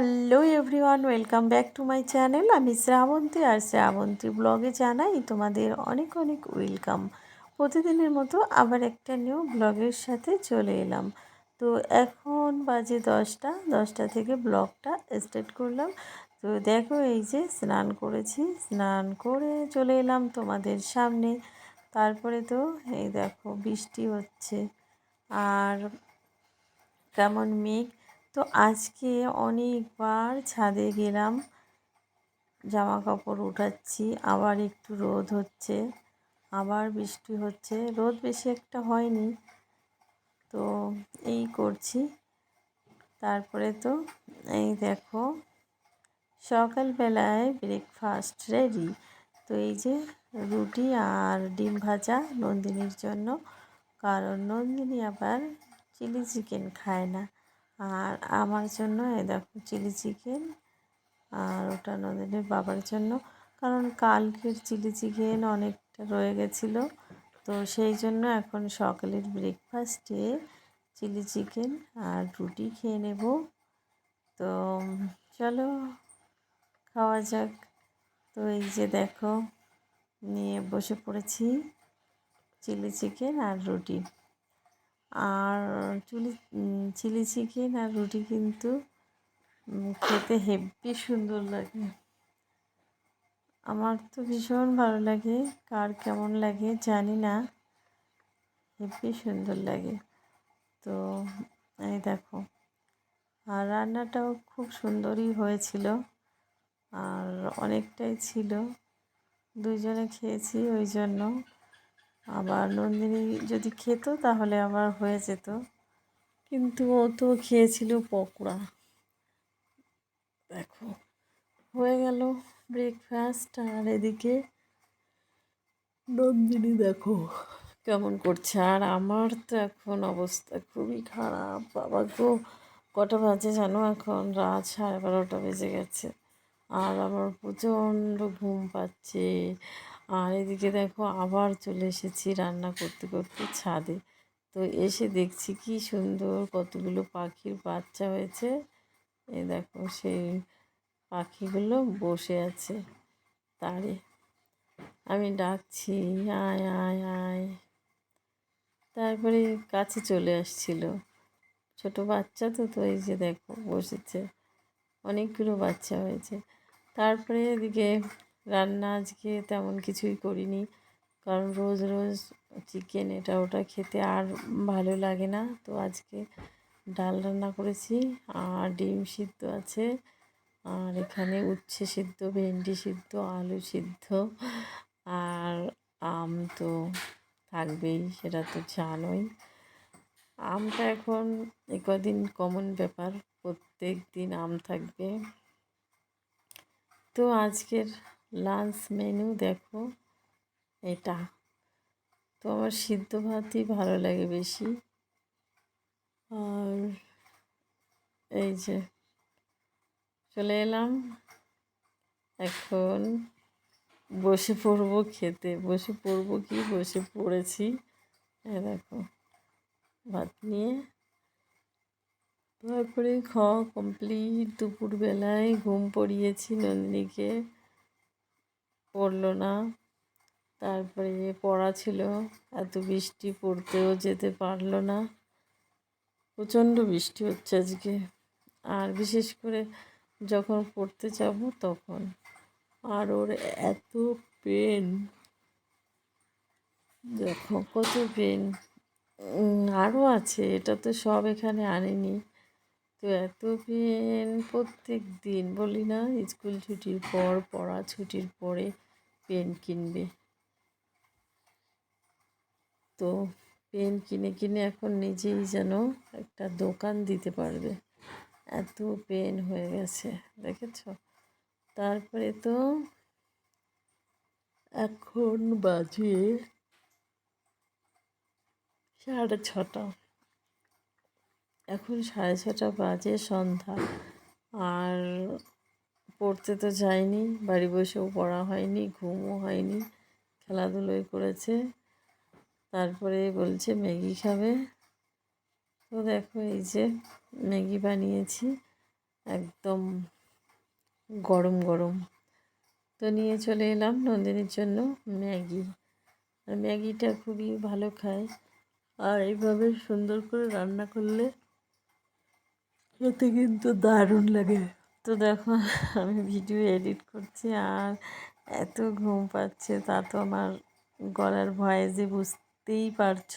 Hello everyone, welcome back to my channel. আমি শ্রাবন্তী আর শ্রাবন্তী ব্লগে জানাই তোমাদের অনেক অনেক ওয়েলকাম। প্রতিদিনের মতো আবার একটা নিউ ব্লগের সাথে চলে এলাম। তো এখন বাজে দশটা দশটা থেকে ব্লগটা স্টার্ট করলাম। তো দেখো এই যে স্নান করেছি, স্নান করে চলে এলাম তোমাদের সামনে। তারপরে তো এই দেখো বৃষ্টি হচ্ছে। আর কেমন মেঘ? তো আজকে অনেকবার ছাদে গেলাম জামা কাপড় উঠাচ্ছি, আবার একটু রোদ হচ্ছে, আবার বৃষ্টি হচ্ছে, রোদ বেশি একটা হয়নি, তো এই করছি। তারপরে তো এই দেখো, সকালবেলায় ব্রেকফাস্ট রেডি তো এই যে রুটি আর ডিম ভাজা নন্দিনীর জন্য, কারণ নন্দিনী আবার চিলি চিকেন খায় না। আর আমার জন্য এ দেখো চিলি চিকেন আর ওটা নদীনের বাবার জন্য। কারণ কালকের চিলি চিকেন অনেকটা রয়ে গেছিল, তো সেই জন্য এখন সকালের ব্রেকফাস্টে চিলি চিকেন আর রুটি খেয়ে নেব। তো চলো, খাওয়া যাক। তো এই যে দেখো, নিয়ে বসে পড়েছি চিলি চিকেন আর রুটি। আর চুলি চিলি চিকেন আর রুটি কিন্তু খেতে হেব্বি সুন্দর লাগে। আমার তো ভীষণ ভালো লাগে, কার কেমন লাগে জানি না, হেব্বি সুন্দর লাগে। তো, এই দেখো, আর রান্নাটাও খুব সুন্দরই হয়েছিল, আর অনেকটাই ছিল। দুইজনে খেয়েছি ওই জন্য। আবার নন্দিনী যদি খেত তাহলে আবার হয়ে যেত। কিন্তু ও তো খেয়েছিল পকোড়া। দেখো, হয়ে গেল ব্রেকফাস্ট আর এদিকে নন্দিনী দেখো কেমন করছে। আর আমার তো এখন অবস্থা খুবই খারাপ। বাবা গো, কটা বাজে জানো এখন? রাত সাড়ে বারোটা বেজে গেছে। আর আমার প্রচণ্ড ঘুম পাচ্ছে। আর এদিকে দেখো আবার চলে এসেছি রান্না করতে করতে ছাদে। তো এসে দেখছি কি সুন্দর কতগুলো পাখির বাচ্চা হয়েছে। এ দেখো সেই পাখিগুলো বসে আছে তারে। আমি ডাকছি, আয় আয় আয়। তারপরে কাছে চলে আসছিল। ছোট বাচ্চা তো তো এই যে দেখো বসেছে। অনেকগুলো বাচ্চা হয়েছে। তারপরে এদিকে রান্না আজকে তেমন কিছুই করিনি। কারণ রোজ রোজ চিকেন এটা, ওটা খেতে আর ভালো লাগে না। তো আজকে ডাল রান্না করেছি, আর ডিম সিদ্ধ আছে, আর এখানে উচ্ছে সিদ্ধ, ভেন্ডি সিদ্ধ, আলু সিদ্ধ, আর আম তো থাকবেই, সেটা তো জানোই। আমটা এখন কদিন কমন ব্যাপার, প্রত্যেক দিন আম থাকবে। তো আজকের লাঞ্চ মেনু দেখো, এটা। তো আমার সিদ্ধ ভাতই ভালো লাগে বেশি। আর এই যে, চলে এলাম। এখন বসে পড়ব খেতে। বসে পড়ব কি? বসে পড়েছি। দেখো, ভাত নিয়ে। তারপরে খাওয়া কমপ্লিট দুপুরবেলায় ঘুম পড়িয়েছি নন্দিনীকে। পড়ল না। তারপরে যে পড়া ছিল, এত বৃষ্টি পড়তেও যেতে পারল না। প্রচণ্ড বৃষ্টি হচ্ছে আজকে। আর বিশেষ করে যখন পড়তে যাব তখন। আর ওর এত পেন দেখো কত পেন আরও আছে, এটা তো সব এখানে আনেনি। তো এত পেন প্রত্যেক দিন বলি না, স্কুল ছুটির পর, পড়া ছুটির পরে। পেন কিনবে। তো পেন কিনে কিনে এখন নিজেই যেন একটা দোকান দিতে পারবে। এত পেন হয়ে গেছে, দেখেছ? তারপরে তো এখন বাজে সাড়ে ছটা। এখন সাড়ে ছটা বাজে সন্ধ্যা। আর পড়তে তো যায়নি, বাড়ি বসেও পড়া হয়নি, ঘুমও হয়নি, খেলাধুলোই করেছে। তারপরে বলছে, ম্যাগি খাবে? তো দেখো এই যে ম্যাগি বানিয়েছি, একদম গরম গরম। তো নিয়ে চলে এলাম নন্দিনীর জন্য ম্যাগি। আর ম্যাগিটা খুবই ভালো খায়। আর এইভাবে সুন্দর করে রান্না করলে খেতে কিন্তু দারুণ লাগে। তো দেখো, আমি ভিডিও এডিট করছি আর এত ঘুম পাচ্ছে, তা তো আমার গলার ভয়েসে বুঝতেই পারছ।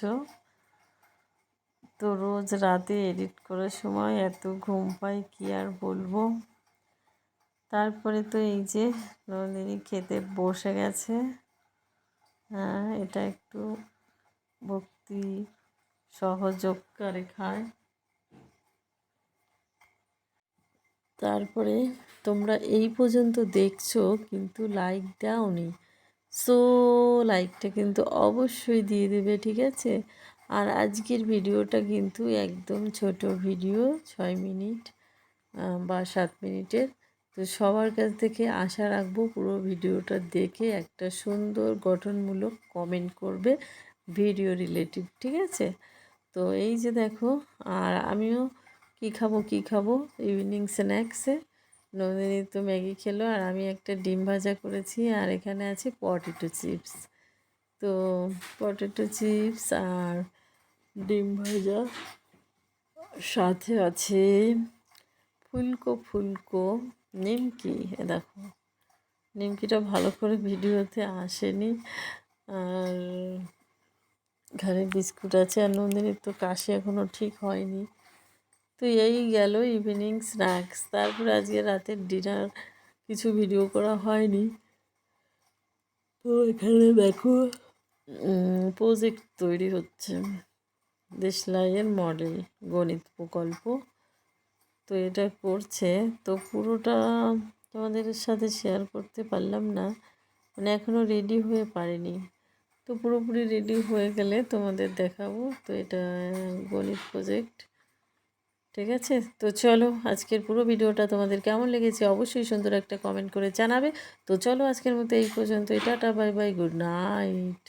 তো রোজ রাতে এডিট করার সময় এত ঘুম পাই, কি আর বলব? তারপরে তো এই যে নন্দিনী খেতে বসে গেছে। হ্যাঁ এটা একটু ভক্তি সহযোগ করে খায়। তারপরে তোমরা এই পর্যন্ত দেখছ, কিন্তু লাইক দাওনি। সো লাইকটা কিন্তু অবশ্যই দিয়ে দেবে, ঠিক আছে? আর আজকের ভিডিওটা কিন্তু একদম ছোট ভিডিও, ছয় মিনিট বা সাত মিনিটের। তো সবার কাছ থেকে আশা রাখব পুরো ভিডিওটা দেখে একটা সুন্দর গঠনমূলক কমেন্ট করবে ভিডিও রিলেটিভ ঠিক আছে? তো এই যে দেখো, আর আমিও কি খাব কি খাব? ইভিনিং স্ন্যাক্সে নন্দিনী তো ম্যাগি খেলো আর আমি একটা ডিম ভাজা করেছি আর এখানে আছে পটেটো চিপস তো পটেটো চিপস আর ডিম ভাজা সাথে আছে ফুলকো ফুলকো, নিমকি। দেখো, নিমকিটা ভালো করে ভিডিওতে আসেনি। আর ঘরে বিস্কুট আছে আর নন্দিনীর তো কাশি এখনও ঠিক হয়নি। তো এই গেল ইভিনিং স্ন্যাক্স। তারপরে আজকে রাতের ডিনার। কিছু ভিডিও করা হয়নি। তো এখানে দেখো প্রজেক্ট তৈরি হচ্ছে। দেশলাইয়ের মডেল, গণিত প্রকল্প। তো এটা করছে। তো পুরোটা তোমাদের সাথে শেয়ার করতে পারলাম না। মানে এখনও রেডি হয়ে পারেনি। তো পুরোপুরি রেডি হয়ে গেলে তোমাদের দেখাবো। তো এটা গণিত প্রজেক্ট ঠিক আছে? তো চলো আজকের পুরো ভিডিওটা তোমাদের কেমন লেগেছে অবশ্যই সুন্দর একটা কমেন্ট করে জানাবে। তো চলো আজকের মতো এই পর্যন্ত tata bye bye good night